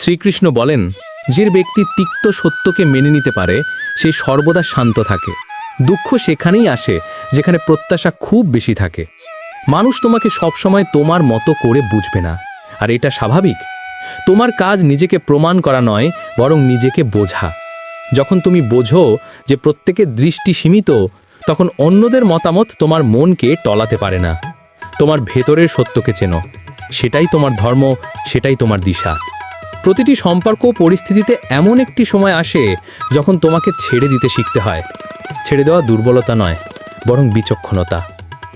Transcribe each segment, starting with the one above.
শ্রীকৃষ্ণ বলেন, যে ব্যক্তি তিক্ত সত্যকে মেনে নিতে পারে, সে সর্বদা শান্ত থাকে। দুঃখ সেখানেই আসে, যেখানে প্রত্যাশা খুব বেশি থাকে। মানুষ তোমাকে সবসময় তোমার মতো করে বুঝবে না। আর এটা স্বাভাবিক। তোমার কাজ নিজেকে প্রমাণ করা নয়, বরং নিজেকে বোঝা। যখন তুমি বোঝো যে প্রত্যেকের দৃষ্টি সীমিত, তখন অন্যদের মতামত তোমার মনকে টলাতে পারে না। তোমার ভেতরের সত্যকে চেনো। সেটাই তোমার ধর্ম, সেটাই তোমার দিশা। প্রতিটি সম্পর্ক পরিস্থিতিতে এমন একটি সময় আসে যখন তোমাকে ছেড়ে দিতে শিখতে হয়। ছেড়ে দেওয়া দুর্বলতা নয়, বরং বিচক্ষণতা।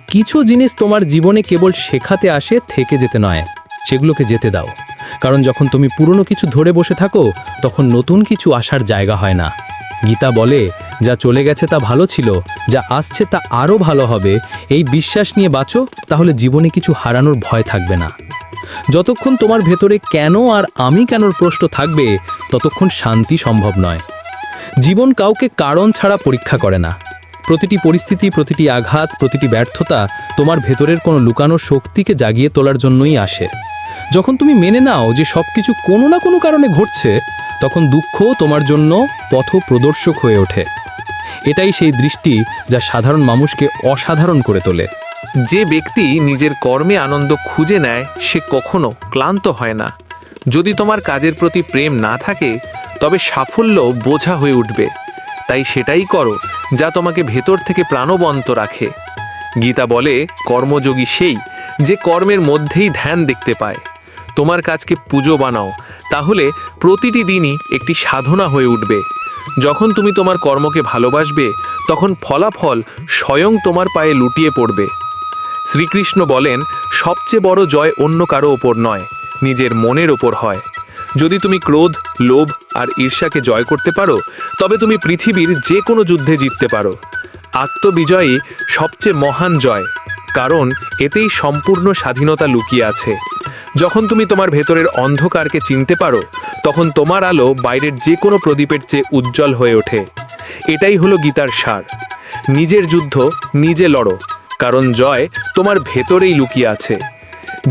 কিছু জিনিস তোমার জীবনে কেবল শেখাতে আসে থেকে যেতে নয়, সেগুলোকে যেতে দাও। কারণ যখন তুমি পুরনো কিছু ধরে বসে থাকো, তখন নতুন কিছু আসার জায়গা হয় না। গীতা বলে, যা চলে গেছে তা ভালো ছিল, যা আসছে তা আরও ভালো হবে। এই বিশ্বাস নিয়ে বাঁচো, তাহলে জীবনে কিছু হারানোর ভয় থাকবে না। যতক্ষণ তোমার ভেতরে কেন আর আমি কেনর প্রশ্ন থাকবে, ততক্ষণ শান্তি সম্ভব নয়। জীবন কাউকে কারণ ছাড়া পরীক্ষা করে না। প্রতিটি পরিস্থিতি, প্রতিটি আঘাত, প্রতিটি ব্যর্থতা তোমার ভেতরের কোনো লুকানো শক্তিকে জাগিয়ে তোলার জন্যই আসে। যখন তুমি মেনে নাও যে সব কিছু কোনো না কোনো কারণে ঘটছে, তখন দুঃখ তোমার জন্য পথ প্রদর্শক হয়ে ওঠে। এটাই সেই দৃষ্টি যা সাধারণ মানুষকে অসাধারণ করে তোলে। যে ব্যক্তি নিজের কর্মে আনন্দ খুঁজে নেয়, সে কখনো ক্লান্ত হয় না। যদি তোমার কাজের প্রতি প্রেম না থাকে, তবে সাফল্য বোঝা হয়ে উঠবে। তাই সেটাই করো যা তোমাকে ভেতর থেকে প্রাণবন্ত রাখে। গীতা বলে, কর্মযোগী সেই যে কর্মের মধ্যেই ধ্যান দেখতে পায়। তোমার কাজকে পুজো বানাও, তাহলে প্রতিটি দিনই একটি সাধনা হয়ে উঠবে। যখন তুমি তোমার কর্মকে ভালোবাসবে, তখন ফলাফল স্বয়ং তোমার পায়ে লুটিয়ে পড়বে। শ্রীকৃষ্ণ বলেন, সবচেয়ে বড় জয় অন্য কারও ওপর নয়, নিজের মনের ওপর হয়। যদি তুমি ক্রোধ, লোভ আর ঈর্ষাকে জয় করতে পারো, তবে তুমি পৃথিবীর যে কোনো যুদ্ধে জিততে পারো। আত্মবিজয়ই সবচেয়ে মহান জয়, কারণ এতেই সম্পূর্ণ স্বাধীনতা লুকিয়ে আছে। যখন তুমি তোমার ভেতরের অন্ধকারকে চিনতে পারো, তখন তোমার আলো বাইরের যে কোনো প্রদীপের চেয়ে উজ্জ্বল হয়ে ওঠে। এটাই হলো গীতার সার। নিজের যুদ্ধ, নিজে লড়ো। কারণ জয় তোমার ভেতরেই লুকিয়ে আছে।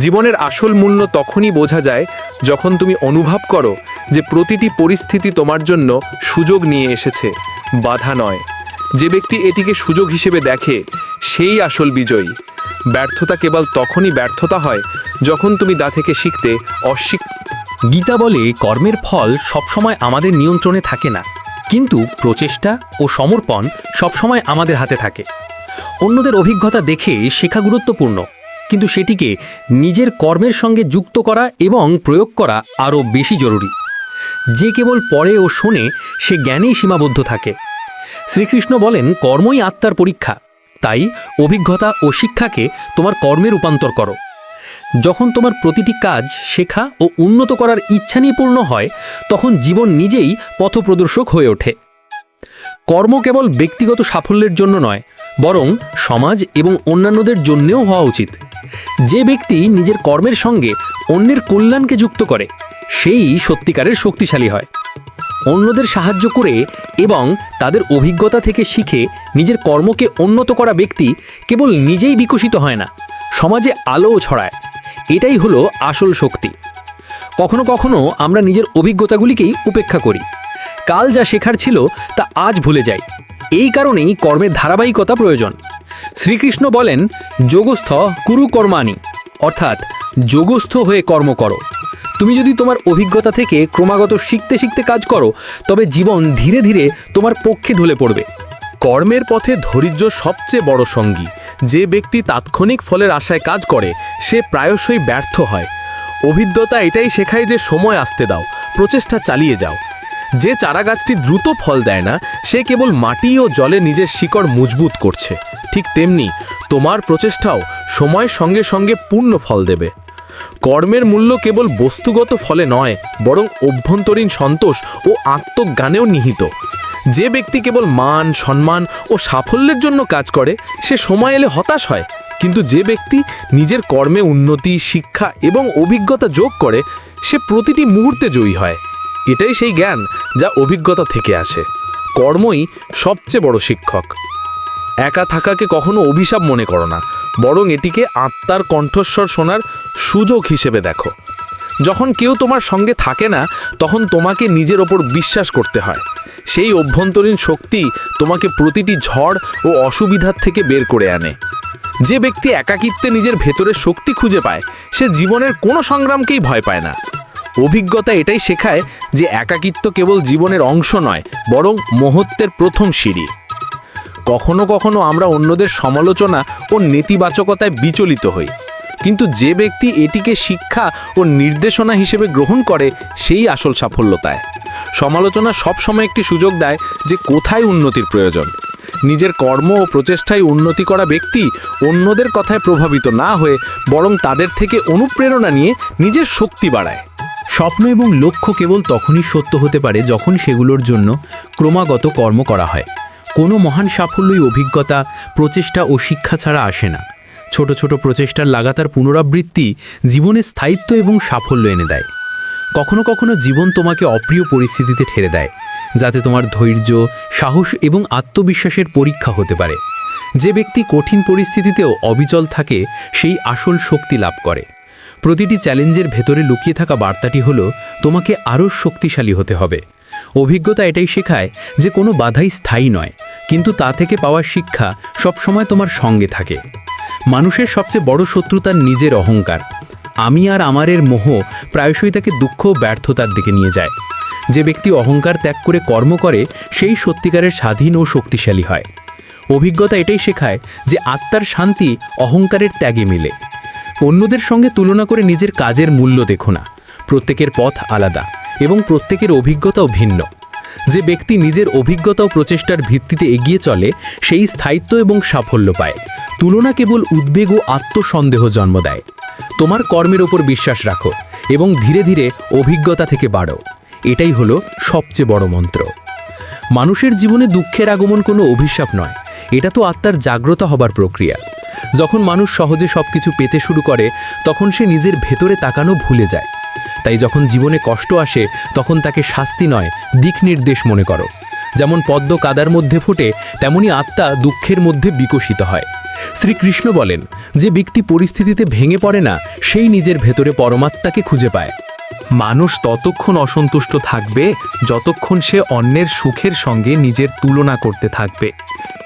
জীবনের আসল মূল্য তখনই বোঝা যায় যখন তুমি অনুভব করো যে প্রতিটি পরিস্থিতি তোমার জন্য সুযোগ নিয়ে এসেছে, বাধা নয়। যে ব্যক্তি এটিকে সুযোগ হিসেবে দেখে, সেই আসল বিজয়ী। ব্যর্থতা কেবল তখনই ব্যর্থতা হয় যখন তুমি তা থেকে শিখতে অস্বীক গীতা বলে, কর্মের ফল সবসময় আমাদের নিয়ন্ত্রণে থাকে না, কিন্তু প্রচেষ্টা ও সমর্পণ সবসময় আমাদের হাতে থাকে। অন্যদের অভিজ্ঞতা দেখে শেখা গুরুত্বপূর্ণ। কিন্তু সেটিকে নিজের কর্মের সঙ্গে যুক্ত করা এবং প্রয়োগ করা আরও বেশি জরুরি। যে কেবল পড়ে ও শোনে, সে জ্ঞানেই সীমাবদ্ধ থাকে। শ্রীকৃষ্ণ বলেন, কর্মই আত্মার পরীক্ষা। তাই অভিজ্ঞতা ও শিক্ষাকে তোমার কর্মে রূপান্তর করো। যখন তোমার প্রতিটি কাজ শেখা ও উন্নত করার ইচ্ছা নিয়ে পূর্ণ হয়, তখন জীবন নিজেই পথপ্রদর্শক হয়ে ওঠে। কর্ম কেবল ব্যক্তিগত সাফল্যের জন্য নয় বরং সমাজ এবং অন্যান্যদের জন্যেও হওয়া উচিত। যে ব্যক্তি নিজের কর্মের সঙ্গে অন্যের কল্যাণকে যুক্ত করে, সেই সত্যিকারের শক্তিশালী হয়। অন্যদের সাহায্য করে এবং তাদের অভিজ্ঞতা থেকে শিখে নিজের কর্মকে উন্নত করা ব্যক্তি কেবল নিজেই বিকশিত হয় না, সমাজে আলোও ছড়ায়। এটাই হলো আসল শক্তি। কখনো কখনো আমরা নিজের অভিজ্ঞতাগুলিকেই উপেক্ষা করি। কাল যা শেখার ছিল তা আজ ভুলে যাই। এই কারণেই কর্মের ধারাবাহিকতা প্রয়োজন। শ্রীকৃষ্ণ বলেন, যোগস্থ কুরু কর্মাণি অর্থাৎ যোগস্থ হয়ে কর্ম করো। তুমি যদি তোমার অভিজ্ঞতা থেকে ক্রমাগত শিখতে শিখতে কাজ করো, তবে জীবন ধীরে ধীরে তোমার পক্ষে ঢলে পড়বে। কর্মের পথে ধৈর্য সবচেয়ে বড় সঙ্গী। যে ব্যক্তি তাৎক্ষণিক ফলের আশায় কাজ করে, সে প্রায়শই ব্যর্থ হয়। অভিজ্ঞতা এটাই শেখায় যে সময় আসতে দাও, প্রচেষ্টা চালিয়ে যাও। যে চারাগাছটি দ্রুত ফল দেয় না, সে কেবল মাটি ও জলে নিজের শিকড় মজবুত করছে। ঠিক তেমনি তোমার প্রচেষ্টাও সময়ের সঙ্গে সঙ্গে পূর্ণ ফল দেবে। কর্মের মূল্য কেবল বস্তুগত ফলে নয়, বরং অভ্যন্তরীণ সন্তোষ ও আত্মজ্ঞানেও নিহিত। যে ব্যক্তি কেবল মান, সম্মান ও সাফল্যের জন্য কাজ করে, সে সময় এলে হতাশ হয়। কিন্তু যে ব্যক্তি নিজের কর্মে উন্নতি, শিক্ষা এবং অভিজ্ঞতা যোগ করে, সে প্রতিটি মুহূর্তে জয়ী হয়। এটাই সেই জ্ঞান যা অভিজ্ঞতা থেকে আসে। কর্মই সবচেয়ে বড় শিক্ষক। একা থাকাকে কখনো অভিশাপ মনে করো না, বরং এটিকে আত্মার কণ্ঠস্বর শোনার সুযোগ হিসেবে দেখো। যখন কেউ তোমার সঙ্গে থাকে না, তখন তোমাকে নিজের ওপর বিশ্বাস করতে হয়। সেই অভ্যন্তরীণ শক্তি তোমাকে প্রতিটি ঝড় ও অসুবিধার থেকে বের করে আনে। যে ব্যক্তি একাকিত্বে নিজের ভেতরের শক্তি খুঁজে পায়, সে জীবনের কোনো সংগ্রামকেই ভয় পায় না। অভিজ্ঞতা এটাই শেখায় যে একাকিত্ব কেবল জীবনের অংশ নয়, বরং মহত্বের প্রথম সিঁড়ি। কখনো কখনো আমরা অন্যদের সমালোচনা ও নেতিবাচকতায় বিচলিত হই। কিন্তু যে ব্যক্তি এটিকে শিক্ষা ও নির্দেশনা হিসেবে গ্রহণ করে, সেই আসল সাফল্যতায়। সমালোচনা সবসময় একটি সুযোগ দেয় যে কোথায় উন্নতির প্রয়োজন। নিজের কর্ম ও প্রচেষ্টায় উন্নতি করা ব্যক্তি অন্যদের কথায় প্রভাবিত না হয়ে, বরং তাদের থেকে অনুপ্রেরণা নিয়ে নিজের শক্তি বাড়ায়। স্বপ্ন এবং লক্ষ্য কেবল তখনই সত্য হতে পারে যখন সেগুলোর জন্য ক্রমাগত কর্ম করা হয়। কোনো মহান সাফল্যই অভিজ্ঞতা, প্রচেষ্টা ও শিক্ষা ছাড়া আসে না। ছোট ছোট প্রচেষ্টার লাগাতার পুনরাবৃত্তি জীবনে স্থায়িত্ব এবং সাফল্য এনে দেয়। কখনো কখনো জীবন তোমাকে অপ্রিয় পরিস্থিতিতে ঠেলে দেয়, যাতে তোমার ধৈর্য, সাহস এবং আত্মবিশ্বাসের পরীক্ষা হতে পারে। যে ব্যক্তি কঠিন পরিস্থিতিতেও অবিচল থাকে, সেই আসল শক্তি লাভ করে। প্রতিটি চ্যালেঞ্জের ভেতরে লুকিয়ে থাকা বার্তাটি হলো, তোমাকে আরও শক্তিশালী হতে হবে। অভিজ্ঞতা এটাই শেখায় যে কোনো বাধাই স্থায়ী নয়, কিন্তু তা থেকে পাওয়া শিক্ষা সবসময় তোমার সঙ্গে থাকে। মানুষের সবচেয়ে বড় শত্রু তার নিজের অহংকার। আমি আর আমারের মোহ প্রায়শই তাকে দুঃখ ব্যর্থতার দিকে নিয়ে যায়। যে ব্যক্তি অহংকার ত্যাগ করে কর্ম করে, সেই সত্যিকারের স্বাধীন ও শক্তিশালী হয়। অভিজ্ঞতা এটাই শেখায় যে আত্মার শান্তি অহংকারের ত্যাগে মিলে। অন্যদের সঙ্গে তুলনা করে নিজের কাজের মূল্য দেখো না। প্রত্যেকের পথ আলাদা এবং প্রত্যেকের অভিজ্ঞতাও ভিন্ন। যে ব্যক্তি নিজের অভিজ্ঞতা ও প্রচেষ্টার ভিত্তিতে এগিয়ে চলে, সেই স্থায়িত্ব এবং সাফল্য পায়। তুলনা কেবল উদ্বেগ ও আত্মসন্দেহ জন্ম দেয়। তোমার কর্মের ওপর বিশ্বাস রাখো এবং ধীরে ধীরে অভিজ্ঞতা থেকে বাড়ো। এটাই হলো সবচেয়ে বড় মন্ত্র। মানুষের জীবনে দুঃখের আগমন কোনো অভিশাপ নয়। এটা তো আত্মার জাগ্রত হবার প্রক্রিয়া। যখন মানুষ সহজে সবকিছু পেতে শুরু করে, তখন সে নিজের ভেতরে তাকানো ভুলে যায়। তাই যখন জীবনে কষ্ট আসে, তখন তাকে শাস্তি নয়, দিক নির্দেশ মনে করো। যেমন পদ্ম কাদার মধ্যে ফোটে, তেমনি আত্মা দুঃখের মধ্যে বিকশিত হয়। শ্রীকৃষ্ণ বলেন, যে ব্যক্তি পরিস্থিতিতে ভেঙে পড়ে না, সেই নিজের ভেতরে পরমাত্মাকে খুঁজে পায়। মানুষ ততক্ষণ অসন্তুষ্ট থাকবে, যতক্ষণ সে অন্যের সুখের সঙ্গে নিজের তুলনা করতে থাকবে।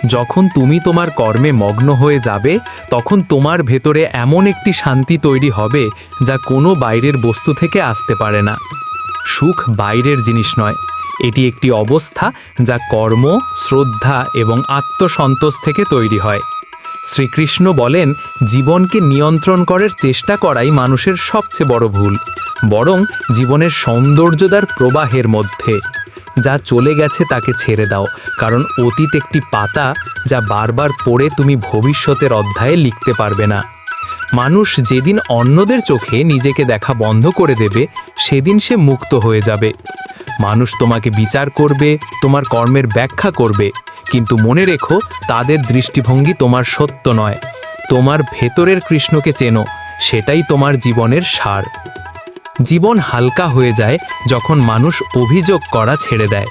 যখন তুমি তোমার কর্মে মগ্ন হয়ে যাবে, তখন তোমার ভেতরে এমন একটি শান্তি তৈরি হবে যা কোনো বাইরের বস্তু থেকে আসতে পারে না। সুখ বাইরের জিনিস নয়। এটি একটি অবস্থা যা কর্ম, শ্রদ্ধা এবং আত্মসন্তোষ থেকে তৈরি হয়। শ্রীকৃষ্ণ বলেন, জীবনকে নিয়ন্ত্রণ করার চেষ্টা করাই মানুষের সবচেয়ে বড় ভুল, বরং জীবনের সৌন্দর্যদার প্রবাহের মধ্যে। যা চলে গেছে তাকে ছেড়ে দাও। কারণ অতীত একটি পাতা যা বারবার পড়ে তুমি ভবিষ্যতের অধ্যায়ে লিখতে পারবে না। মানুষ যেদিন অন্যদের চোখে নিজেকে দেখা বন্ধ করে দেবে, সেদিন সে মুক্ত হয়ে যাবে। মানুষ তোমাকে বিচার করবে, তোমার কর্মের ব্যাখ্যা করবে, কিন্তু মনে রেখো, তাদের দৃষ্টিভঙ্গি তোমার সত্য নয়। তোমার ভেতরের কৃষ্ণকে চেনো, সেটাই তোমার জীবনের সার। জীবন হালকা হয়ে যায় যখন মানুষ অভিযোগ করা ছেড়ে দেয়।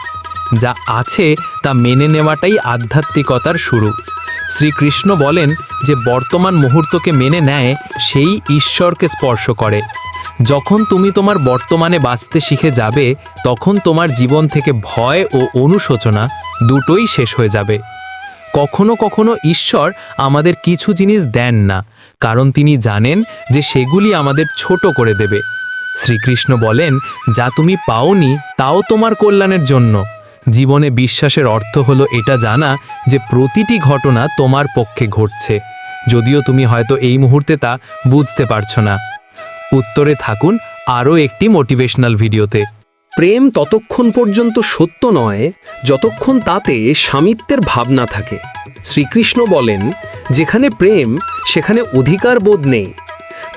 যা আছে তা মেনে নেওয়াটাই আধ্যাত্মিকতার শুরু। শ্রীকৃষ্ণ বলেন যে বর্তমান মুহূর্তকে মেনে নেয় সেই ঈশ্বরকে স্পর্শ করে। যখন তুমি তোমার বর্তমানে বাঁচতে শিখে যাবে, তখন তোমার জীবন থেকে ভয় ও অনুশোচনা দুটোই শেষ হয়ে যাবে। কখনো কখনো ঈশ্বর আমাদের কিছু জিনিস দেন না, কারণ তিনি জানেন যে সেগুলি আমাদের ছোট করে দেবে। শ্রীকৃষ্ণ বলেন, যা তুমি পাওনি, তাও তোমার কল্যাণের জন্য। জীবনে বিশ্বাসের অর্থ হলো এটা জানা যে প্রতিটি ঘটনা তোমার পক্ষে ঘটছে। যদিও তুমি হয়তো এই মুহূর্তে তা বুঝতে পারছ না। উত্তরে থাকুন আরও একটি মোটিভেশনাল ভিডিওতে। প্রেম ততক্ষণ পর্যন্ত সত্য নয়, যতক্ষণ তাতে স্বামিত্বের ভাবনা থাকে। শ্রীকৃষ্ণ বলেন, যেখানে প্রেম, সেখানে অধিকার বোধ নেই।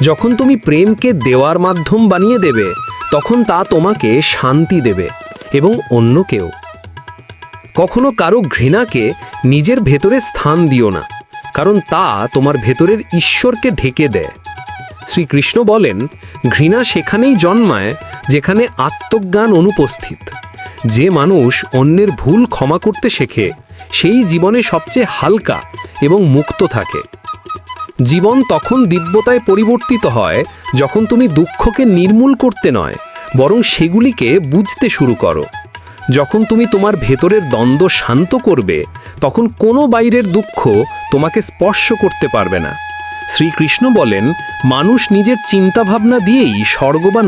যখন তুমি প্রেমকে দেওয়ার মাধ্যম বানিয়ে দেবে, তখন তা তোমাকে শান্তি দেবে এবং অন্যকেও কখনো কারও ঘৃণাকে নিজের ভেতরে স্থান দিও না, কারণ তা তোমার ভেতরের ঈশ্বরকে ঢেকে দেয়। শ্রীকৃষ্ণ বলেন, ঘৃণা সেখানেই জন্মায় যেখানে আত্মজ্ঞান অনুপস্থিত। যে মানুষ অন্যের ভুল ক্ষমা করতে শেখে, সেই জীবনে সবচেয়ে হালকা এবং মুক্ত থাকে। জীবন তখন দিব্যতায় পরিবর্তিত হয় যখন তুমি দুঃখকে নির্মূল করতে নয়, বরং সেগুলিকে বুঝতে শুরু করো। যখন তুমি তোমার ভেতরের দ্বন্দ্ব শান্ত করবে, তখন কোনো বাইরের দুঃখ তোমাকে স্পর্শ করতে পারবে না। শ্রীকৃষ্ণ বলেন, মানুষ নিজের চিন্তাভাবনা দিয়েই স্বর্গ বা